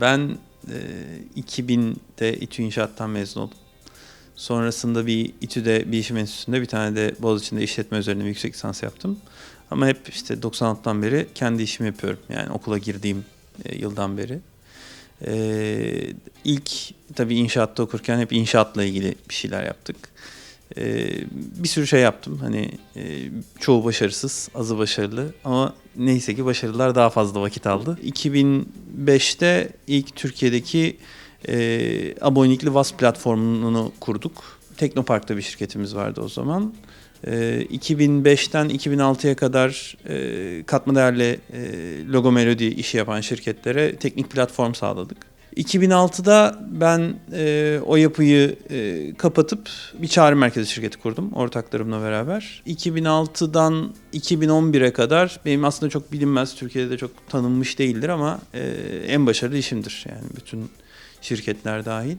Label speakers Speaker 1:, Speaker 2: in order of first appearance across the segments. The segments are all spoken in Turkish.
Speaker 1: Ben e, 2000'de İTÜ İnşaat'tan mezun oldum. Sonrasında bir İTÜ'de Bilişim Enstitüsü'nde bir tane de Boğaziçi'nde işletme üzerine bir yüksek lisans yaptım. Ama hep işte 96'dan beri kendi işimi yapıyorum. Yani okula girdiğim e, yıldan beri. Ee, ilk tabii inşaatta okurken hep inşaatla ilgili bir şeyler yaptık. Ee, bir sürü şey yaptım. Hani e, çoğu başarısız, azı başarılı ama neyse ki başarılar daha fazla vakit aldı. 2005'te ilk Türkiye'deki e, abonelikli WAS platformunu kurduk. Teknopark'ta bir şirketimiz vardı o zaman. E, 2005'ten 2006'ya kadar e, katma değerli e, logo melodi işi yapan şirketlere teknik platform sağladık. 2006'da ben e, o yapıyı e, kapatıp bir çağrı merkezi şirketi kurdum ortaklarımla beraber. 2006'dan 2011'e kadar benim aslında çok bilinmez, Türkiye'de de çok tanınmış değildir ama e, en başarılı işimdir. Yani bütün şirketler dahil.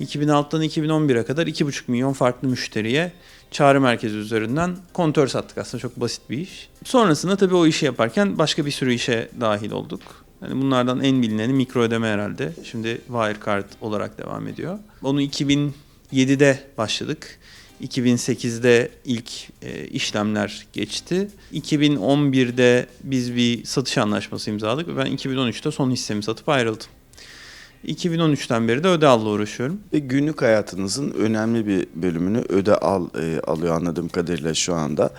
Speaker 1: 2006'dan 2011'e kadar 2,5 milyon farklı müşteriye çağrı merkezi üzerinden kontör sattık aslında çok basit bir iş. Sonrasında tabii o işi yaparken başka bir sürü işe dahil olduk. Yani bunlardan en bilineni mikro ödeme herhalde. Şimdi Wirecard olarak devam ediyor. Onu 2007'de başladık. 2008'de ilk e, işlemler geçti. 2011'de biz bir satış anlaşması imzaladık ve ben 2013'te son hissemi satıp ayrıldım. 2013'ten beri de öde alla uğraşıyorum.
Speaker 2: Ve günlük hayatınızın önemli bir bölümünü öde al e, alıyor anladığım kadarıyla şu anda.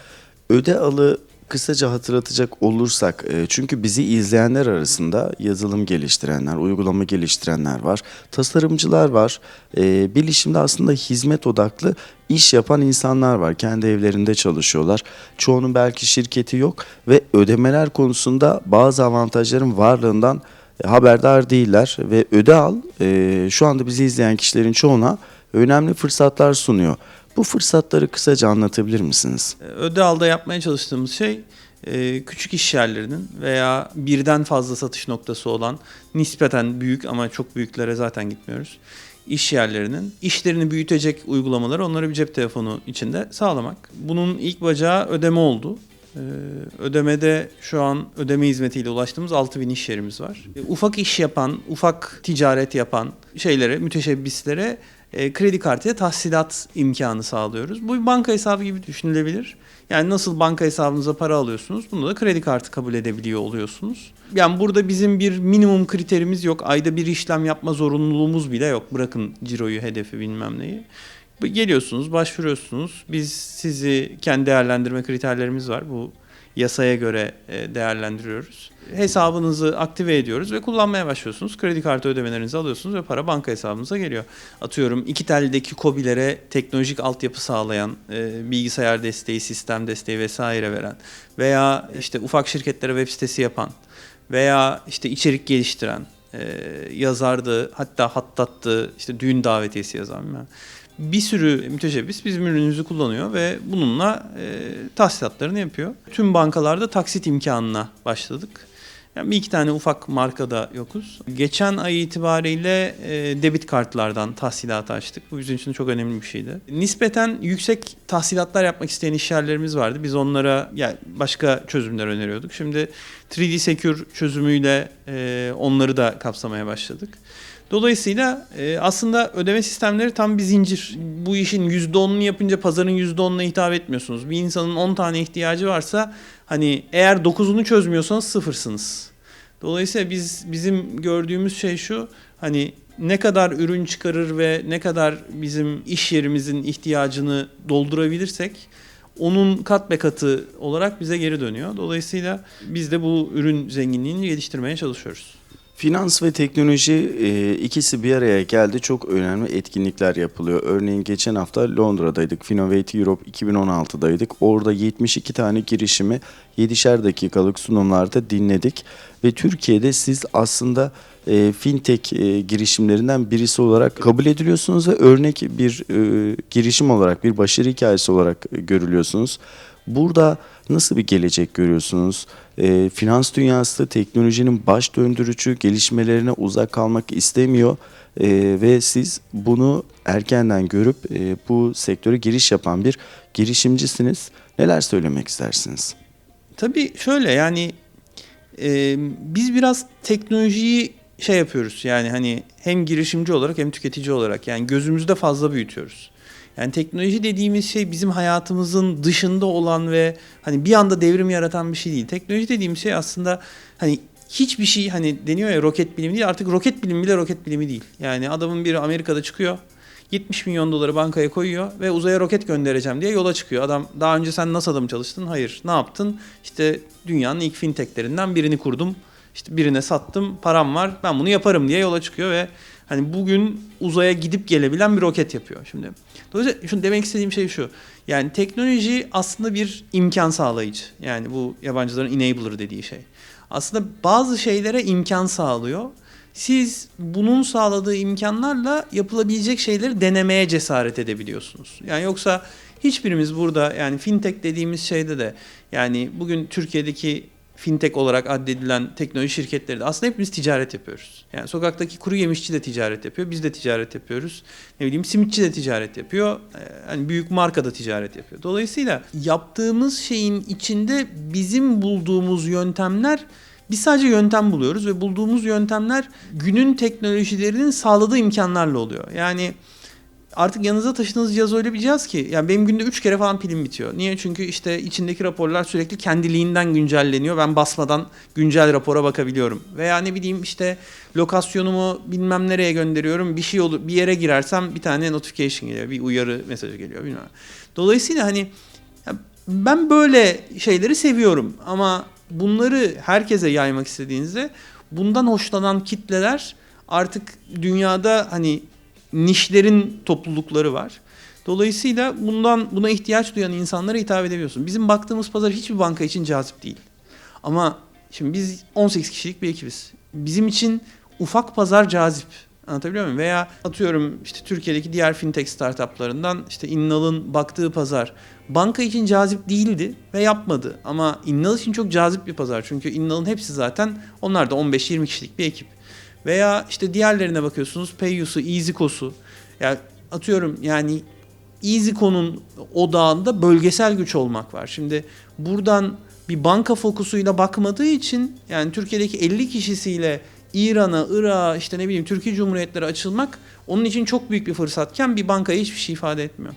Speaker 2: Öde alı kısaca hatırlatacak olursak e, çünkü bizi izleyenler arasında yazılım geliştirenler, uygulama geliştirenler var, tasarımcılar var. E, bilişimde aslında hizmet odaklı iş yapan insanlar var. Kendi evlerinde çalışıyorlar. Çoğunun belki şirketi yok ve ödemeler konusunda bazı avantajların varlığından e, haberdar değiller ve öde al şu anda bizi izleyen kişilerin çoğuna önemli fırsatlar sunuyor. Bu fırsatları kısaca anlatabilir misiniz?
Speaker 1: E, Öde alda yapmaya çalıştığımız şey e, küçük iş yerlerinin veya birden fazla satış noktası olan nispeten büyük ama çok büyüklere zaten gitmiyoruz. iş yerlerinin işlerini büyütecek uygulamaları onlara bir cep telefonu içinde sağlamak. Bunun ilk bacağı ödeme oldu. Ee, Ödemede şu an ödeme hizmetiyle ulaştığımız 6000 iş yerimiz var. E, Ufak iş yapan, ufak ticaret yapan şeylere, müteşebbislere e, kredi kartıyla tahsilat imkanı sağlıyoruz. Bu bir banka hesabı gibi düşünülebilir. Yani nasıl banka hesabınıza para alıyorsunuz, bunda da kredi kartı kabul edebiliyor oluyorsunuz. Yani burada bizim bir minimum kriterimiz yok. Ayda bir işlem yapma zorunluluğumuz bile yok. Bırakın ciroyu, hedefi bilmem neyi. Geliyorsunuz, başvuruyorsunuz. Biz sizi kendi değerlendirme kriterlerimiz var. Bu yasaya göre e, değerlendiriyoruz. Hesabınızı aktive ediyoruz ve kullanmaya başlıyorsunuz. Kredi kartı ödemelerinizi alıyorsunuz ve para banka hesabınıza geliyor. Atıyorum iki teldeki kobilere teknolojik altyapı sağlayan, e, bilgisayar desteği, sistem desteği vesaire veren veya işte ufak şirketlere web sitesi yapan veya işte içerik geliştiren, e, yazardı, hatta hattattı, işte düğün davetiyesi yazan bilmem. Bir sürü müteşebbis bizim ürünümüzü kullanıyor ve bununla e, tahsilatlarını yapıyor. Tüm bankalarda taksit imkanına başladık. Yani bir iki tane ufak markada yokuz. Geçen ay itibariyle e, debit kartlardan tahsilatı açtık. Bu bizim için çok önemli bir şeydi. Nispeten yüksek tahsilatlar yapmak isteyen işyerlerimiz vardı. Biz onlara yani başka çözümler öneriyorduk. Şimdi 3D Secure çözümüyle e, onları da kapsamaya başladık. Dolayısıyla e, aslında ödeme sistemleri tam bir zincir. Bu işin %10'unu yapınca pazarın %10'una hitap etmiyorsunuz. Bir insanın 10 tane ihtiyacı varsa hani eğer 9'unu çözmüyorsanız sıfırsınız. Dolayısıyla biz bizim gördüğümüz şey şu hani ne kadar ürün çıkarır ve ne kadar bizim iş yerimizin ihtiyacını doldurabilirsek onun kat be katı olarak bize geri dönüyor. Dolayısıyla biz de bu ürün zenginliğini geliştirmeye çalışıyoruz.
Speaker 2: Finans ve teknoloji e, ikisi bir araya geldi. Çok önemli etkinlikler yapılıyor. Örneğin geçen hafta Londra'daydık. Finovate Europe 2016'daydık. Orada 72 tane girişimi 7'şer dakikalık sunumlarda dinledik. Ve Türkiye'de siz aslında e, fintech e, girişimlerinden birisi olarak kabul ediliyorsunuz ve örnek bir e, girişim olarak, bir başarı hikayesi olarak e, görülüyorsunuz. Burada nasıl bir gelecek görüyorsunuz? E, finans dünyası teknolojinin baş döndürücü gelişmelerine uzak kalmak istemiyor E, ve siz bunu erkenden görüp e, bu sektöre giriş yapan bir girişimcisiniz. Neler söylemek istersiniz?
Speaker 1: Tabii şöyle yani e, biz biraz teknolojiyi şey yapıyoruz yani hani hem girişimci olarak hem tüketici olarak yani gözümüzde fazla büyütüyoruz. Yani teknoloji dediğimiz şey bizim hayatımızın dışında olan ve hani bir anda devrim yaratan bir şey değil. Teknoloji dediğimiz şey aslında hani hiçbir şey hani deniyor ya roket bilimi değil artık roket bilimi bile roket bilimi değil. Yani adamın biri Amerika'da çıkıyor 70 milyon doları bankaya koyuyor ve uzaya roket göndereceğim diye yola çıkıyor. Adam daha önce sen NASA'da mı çalıştın? Hayır. Ne yaptın? İşte dünyanın ilk fintechlerinden birini kurdum. İşte birine sattım, param var. Ben bunu yaparım diye yola çıkıyor ve hani bugün uzaya gidip gelebilen bir roket yapıyor şimdi. Dolayısıyla şunu demek istediğim şey şu. Yani teknoloji aslında bir imkan sağlayıcı. Yani bu yabancıların enabler dediği şey. Aslında bazı şeylere imkan sağlıyor. Siz bunun sağladığı imkanlarla yapılabilecek şeyleri denemeye cesaret edebiliyorsunuz. Yani yoksa hiçbirimiz burada yani fintech dediğimiz şeyde de yani bugün Türkiye'deki fintech olarak addedilen teknoloji şirketleri de aslında hepimiz ticaret yapıyoruz. Yani sokaktaki kuru yemişçi de ticaret yapıyor, biz de ticaret yapıyoruz. Ne bileyim simitçi de ticaret yapıyor. Yani büyük marka da ticaret yapıyor. Dolayısıyla yaptığımız şeyin içinde bizim bulduğumuz yöntemler biz sadece yöntem buluyoruz ve bulduğumuz yöntemler günün teknolojilerinin sağladığı imkanlarla oluyor. Yani artık yanınıza taşıdığınız cihaz öyle bir cihaz ki yani benim günde 3 kere falan pilim bitiyor. Niye? Çünkü işte içindeki raporlar sürekli kendiliğinden güncelleniyor. Ben basmadan güncel rapora bakabiliyorum. Veya ne bileyim işte lokasyonumu bilmem nereye gönderiyorum. Bir şey olur bir yere girersem bir tane notification geliyor. Bir uyarı mesajı geliyor bilmem. Dolayısıyla hani ben böyle şeyleri seviyorum ama bunları herkese yaymak istediğinizde bundan hoşlanan kitleler artık dünyada hani nişlerin toplulukları var. Dolayısıyla bundan buna ihtiyaç duyan insanlara hitap edebiliyorsun. Bizim baktığımız pazar hiçbir banka için cazip değil. Ama şimdi biz 18 kişilik bir ekibiz. Bizim için ufak pazar cazip. Anlatabiliyor muyum? Veya atıyorum işte Türkiye'deki diğer fintech startuplarından işte İnnal'ın baktığı pazar banka için cazip değildi ve yapmadı. Ama İnnal için çok cazip bir pazar. Çünkü İnnal'ın hepsi zaten onlar da 15-20 kişilik bir ekip. Veya işte diğerlerine bakıyorsunuz Payyus'u, EasyCo'su. Yani atıyorum yani EasyCo'nun odağında bölgesel güç olmak var. Şimdi buradan bir banka fokusuyla bakmadığı için yani Türkiye'deki 50 kişisiyle İran'a, Irak'a işte ne bileyim Türkiye Cumhuriyetleri açılmak onun için çok büyük bir fırsatken bir bankaya hiçbir şey ifade etmiyor.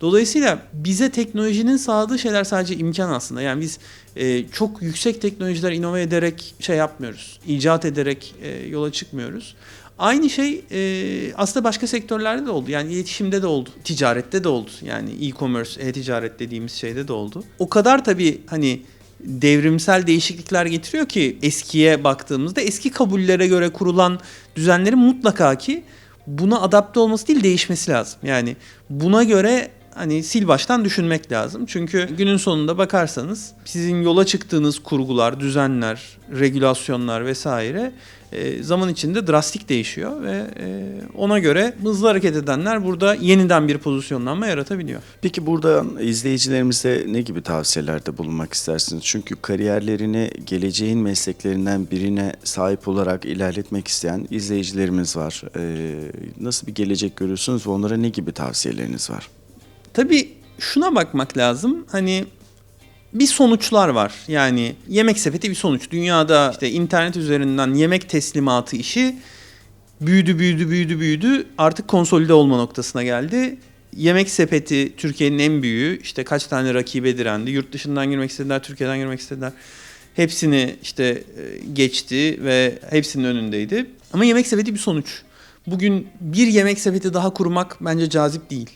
Speaker 1: Dolayısıyla bize teknolojinin sağladığı şeyler sadece imkan aslında. Yani biz e, çok yüksek teknolojiler inove ederek şey yapmıyoruz. icat ederek e, yola çıkmıyoruz. Aynı şey e, aslında başka sektörlerde de oldu. Yani iletişimde de oldu. Ticarette de oldu. Yani e-commerce, e-ticaret dediğimiz şeyde de oldu. O kadar tabii hani devrimsel değişiklikler getiriyor ki eskiye baktığımızda eski kabullere göre kurulan düzenlerin mutlaka ki buna adapte olması değil değişmesi lazım. Yani buna göre hani sil baştan düşünmek lazım. Çünkü günün sonunda bakarsanız sizin yola çıktığınız kurgular, düzenler, regülasyonlar vesaire e, zaman içinde drastik değişiyor ve e, ona göre hızlı hareket edenler burada yeniden bir pozisyonlanma yaratabiliyor.
Speaker 2: Peki burada izleyicilerimize ne gibi tavsiyelerde bulunmak istersiniz? Çünkü kariyerlerini geleceğin mesleklerinden birine sahip olarak ilerletmek isteyen izleyicilerimiz var. Ee, nasıl bir gelecek görüyorsunuz ve onlara ne gibi tavsiyeleriniz var?
Speaker 1: Tabii şuna bakmak lazım. Hani bir sonuçlar var. Yani yemek sepeti bir sonuç. Dünyada işte internet üzerinden yemek teslimatı işi büyüdü büyüdü büyüdü büyüdü. Artık konsolide olma noktasına geldi. Yemek sepeti Türkiye'nin en büyüğü. İşte kaç tane rakibe direndi. Yurt dışından girmek istediler, Türkiye'den girmek istediler. Hepsini işte geçti ve hepsinin önündeydi. Ama yemek sepeti bir sonuç. Bugün bir yemek sepeti daha kurmak bence cazip değil.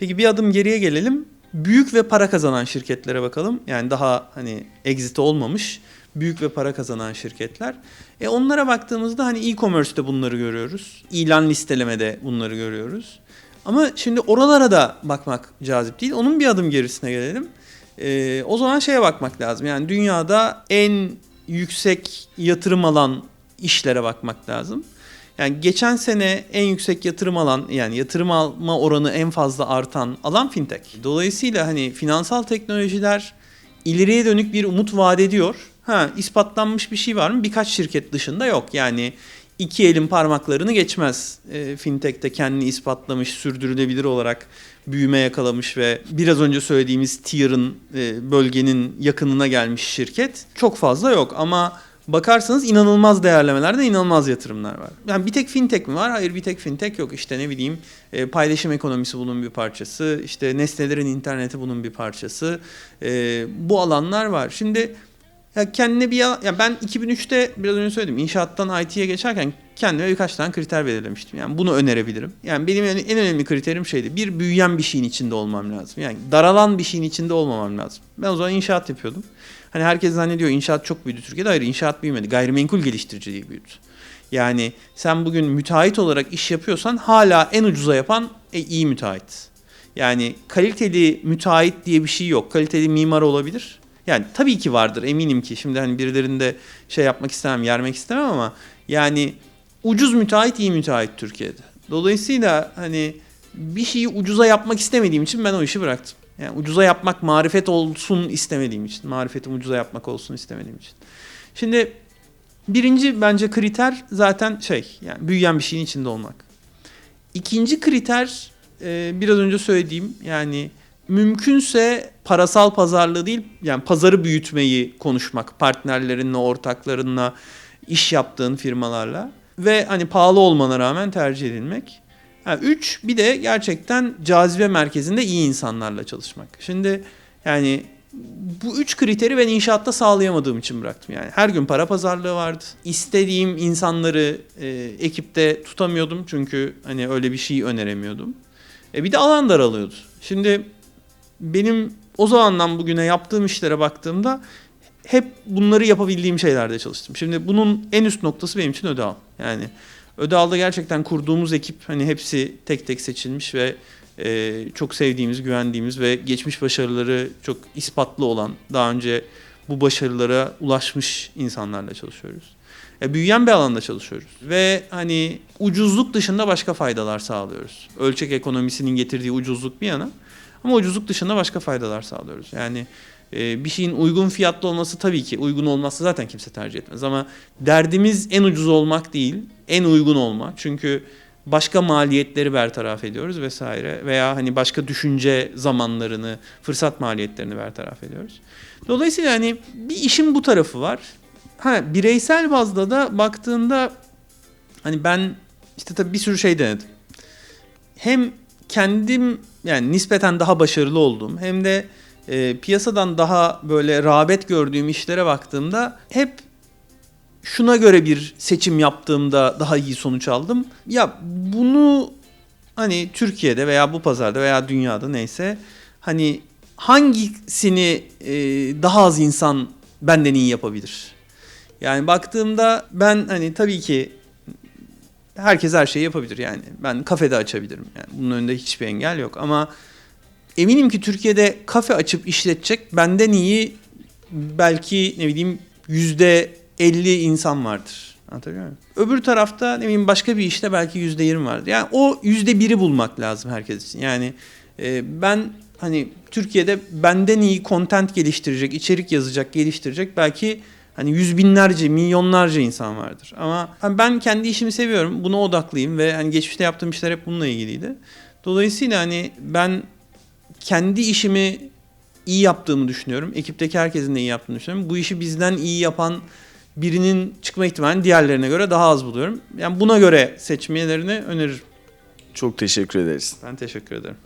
Speaker 1: Peki bir adım geriye gelelim. Büyük ve para kazanan şirketlere bakalım. Yani daha hani exit olmamış büyük ve para kazanan şirketler. E onlara baktığımızda hani e-commerce'te bunları görüyoruz. İlan listelemede bunları görüyoruz. Ama şimdi oralara da bakmak cazip değil. Onun bir adım gerisine gelelim. E, o zaman şeye bakmak lazım. Yani dünyada en yüksek yatırım alan işlere bakmak lazım. Yani geçen sene en yüksek yatırım alan yani yatırım alma oranı en fazla artan alan fintech. Dolayısıyla hani finansal teknolojiler ileriye dönük bir umut vaat ediyor. Ha ispatlanmış bir şey var mı? Birkaç şirket dışında yok. Yani iki elin parmaklarını geçmez. E, fintech'te kendini ispatlamış, sürdürülebilir olarak büyüme yakalamış ve biraz önce söylediğimiz tier'ın e, bölgenin yakınına gelmiş şirket çok fazla yok ama bakarsanız inanılmaz değerlemelerde inanılmaz yatırımlar var. Yani bir tek fintech mi var? Hayır bir tek fintech yok. İşte ne bileyim e, paylaşım ekonomisi bunun bir parçası. İşte nesnelerin interneti bunun bir parçası. E, bu alanlar var. Şimdi ya kendine bir ya ben 2003'te biraz önce söyledim inşaattan IT'ye geçerken kendime birkaç tane kriter belirlemiştim. Yani bunu önerebilirim. Yani benim en en önemli kriterim şeydi. Bir büyüyen bir şeyin içinde olmam lazım. Yani daralan bir şeyin içinde olmamam lazım. Ben o zaman inşaat yapıyordum. Hani herkes zannediyor inşaat çok büyüdü Türkiye'de. Hayır inşaat büyümedi. Gayrimenkul geliştiriciliği büyüdü. Yani sen bugün müteahhit olarak iş yapıyorsan hala en ucuza yapan e, iyi müteahhit. Yani kaliteli müteahhit diye bir şey yok. Kaliteli mimar olabilir. Yani tabii ki vardır eminim ki. Şimdi hani birilerinde şey yapmak istemem, yermek istemem ama yani ucuz müteahhit iyi müteahhit Türkiye'de. Dolayısıyla hani bir şeyi ucuza yapmak istemediğim için ben o işi bıraktım. Yani ucuza yapmak marifet olsun istemediğim için. Marifetim ucuza yapmak olsun istemediğim için. Şimdi birinci bence kriter zaten şey yani büyüyen bir şeyin içinde olmak. İkinci kriter e, biraz önce söylediğim yani mümkünse parasal pazarlığı değil yani pazarı büyütmeyi konuşmak partnerlerinle, ortaklarınla, iş yaptığın firmalarla ve hani pahalı olmana rağmen tercih edilmek. Ha, üç bir de gerçekten cazibe merkezinde iyi insanlarla çalışmak. Şimdi yani bu üç kriteri ben inşaatta sağlayamadığım için bıraktım. Yani her gün para pazarlığı vardı. İstediğim insanları e, ekipte tutamıyordum çünkü hani öyle bir şey öneremiyordum. E, bir de alan daralıyordu. Şimdi benim o zamandan bugüne yaptığım işlere baktığımda hep bunları yapabildiğim şeylerde çalıştım. Şimdi bunun en üst noktası benim için Ödeal. Yani Ödeal'da gerçekten kurduğumuz ekip hani hepsi tek tek seçilmiş ve e, çok sevdiğimiz, güvendiğimiz ve geçmiş başarıları çok ispatlı olan, daha önce bu başarılara ulaşmış insanlarla çalışıyoruz. E, büyüyen bir alanda çalışıyoruz ve hani ucuzluk dışında başka faydalar sağlıyoruz. Ölçek ekonomisinin getirdiği ucuzluk bir yana ama ucuzluk dışında başka faydalar sağlıyoruz. Yani e, bir şeyin uygun fiyatlı olması tabii ki uygun olmazsa zaten kimse tercih etmez ama derdimiz en ucuz olmak değil, en uygun olma. Çünkü başka maliyetleri bertaraf ediyoruz vesaire veya hani başka düşünce zamanlarını, fırsat maliyetlerini bertaraf ediyoruz. Dolayısıyla hani bir işin bu tarafı var. Ha bireysel bazda da baktığında hani ben işte tabii bir sürü şey denedim. Hem kendim yani nispeten daha başarılı olduğum hem de e, piyasadan daha böyle rağbet gördüğüm işlere baktığımda hep şuna göre bir seçim yaptığımda daha iyi sonuç aldım. Ya bunu hani Türkiye'de veya bu pazarda veya dünyada neyse hani hangisini e, daha az insan benden iyi yapabilir? Yani baktığımda ben hani tabii ki herkes her şeyi yapabilir yani. Ben kafede açabilirim. Yani bunun önünde hiçbir engel yok ama eminim ki Türkiye'de kafe açıp işletecek benden iyi belki ne bileyim yüzde 50 insan vardır. Anlatabiliyor muyum? Öbür tarafta ne bileyim başka bir işte belki yüzde 20 vardır. Yani o yüzde biri bulmak lazım herkes için. Yani e, ben hani Türkiye'de benden iyi content geliştirecek, içerik yazacak, geliştirecek belki hani yüz binlerce, milyonlarca insan vardır. Ama hani ben kendi işimi seviyorum. Buna odaklıyım ve hani geçmişte yaptığım işler hep bununla ilgiliydi. Dolayısıyla hani ben kendi işimi iyi yaptığımı düşünüyorum. Ekipteki herkesin de iyi yaptığını düşünüyorum. Bu işi bizden iyi yapan birinin çıkma ihtimalini diğerlerine göre daha az buluyorum. Yani buna göre seçmelerini öneririm.
Speaker 2: Çok teşekkür ederiz.
Speaker 1: Ben teşekkür ederim.